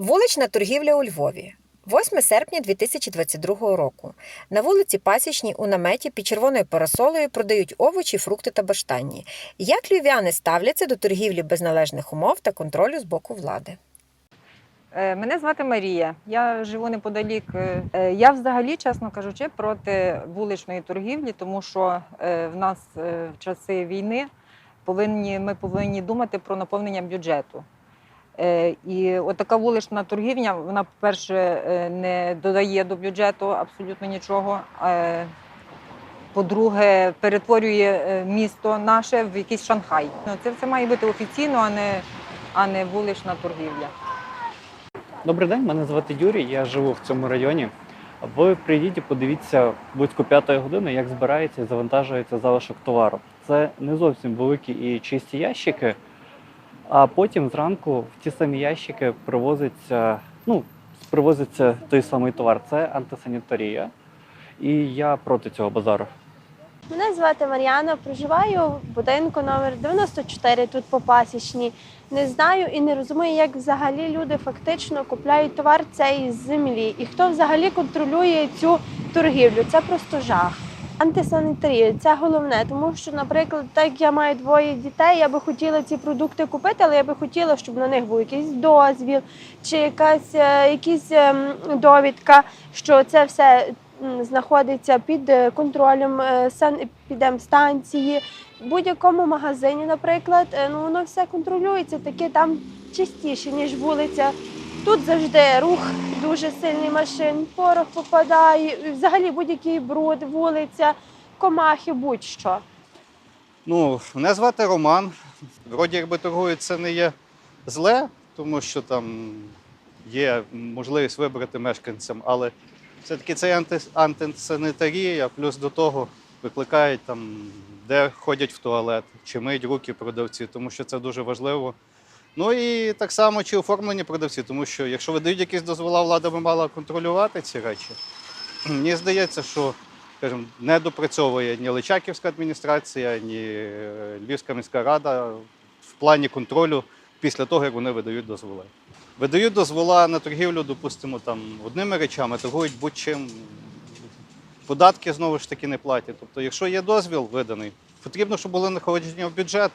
Вулична торгівля у Львові. 8 серпня 2022 року. На вулиці Пасічній у наметі під червоною парасолею продають овочі, фрукти та баштанні. Як львів'яни ставляться до торгівлі без належних умов та контролю з боку влади? Е, Мене звати Марія. Я живу неподалік. Е, е, Я взагалі, чесно кажучи, проти вуличної торгівлі, тому що в нас в часи війни повинні, ми повинні думати про наповнення бюджету. Е, І от така вулична торгівля, вона, по-перше, е, не додає до бюджету абсолютно нічого. Е, По-друге, перетворює місто наше в якийсь Шанхай. Ну, Це все має бути офіційно, а не, а не вулична торгівля. Добрий день, мене звати Юрій, я живу в цьому районі. Ви прийдіть і подивіться близько п'ятої години, як збирається і завантажується залишок товару. Це не зовсім великі і чисті ящики, а потім зранку в ті самі ящики привозиться, ну, привозиться той самий товар. Це антисанітарія. І я проти цього базару. Мене звати Мар'яна, проживаю в будинку номер 94 тут по пасічній. Не знаю і не розумію, як взагалі люди фактично купляють товар цей з землі. І хто взагалі контролює цю торгівлю. Це просто жах. Антисанітарія це головне, тому що, наприклад, так я маю двоє дітей, я би хотіла ці продукти купити, але я би хотіла, щоб на них був якийсь дозвіл чи якась е, якісь ем, довідка, що це все знаходиться під е, контролем е, санепідемстанції. В будь-якому магазині, наприклад, ну воно все контролюється, таке там чистіше, ніж вулиця. Тут завжди рух дуже сильний машин, порох попадає, взагалі будь-який бруд, вулиця, комахи, будь-що. Ну, мене звати Роман. Вроді якби торгують це не є зле, тому що там є можливість вибрати мешканцям, але все-таки це анти, антисанітарія, плюс до того викликають там, де ходять в туалет, чи миють руки продавці, тому що це дуже важливо. Ну і так само чи оформлені продавці, тому що якщо видають якісь дозвола, влада би мала контролювати ці речі. Мені здається, що скажімо, не допрацьовує ні Личаківська адміністрація, ні е, Львівська міська рада в плані контролю після того, як вони видають дозволи. Видають дозвола на торгівлю, допустимо, там одними речами, торгують будь-чим. Податки знову ж таки не платять. Тобто, якщо є дозвіл виданий, потрібно, щоб були надходження в бюджет,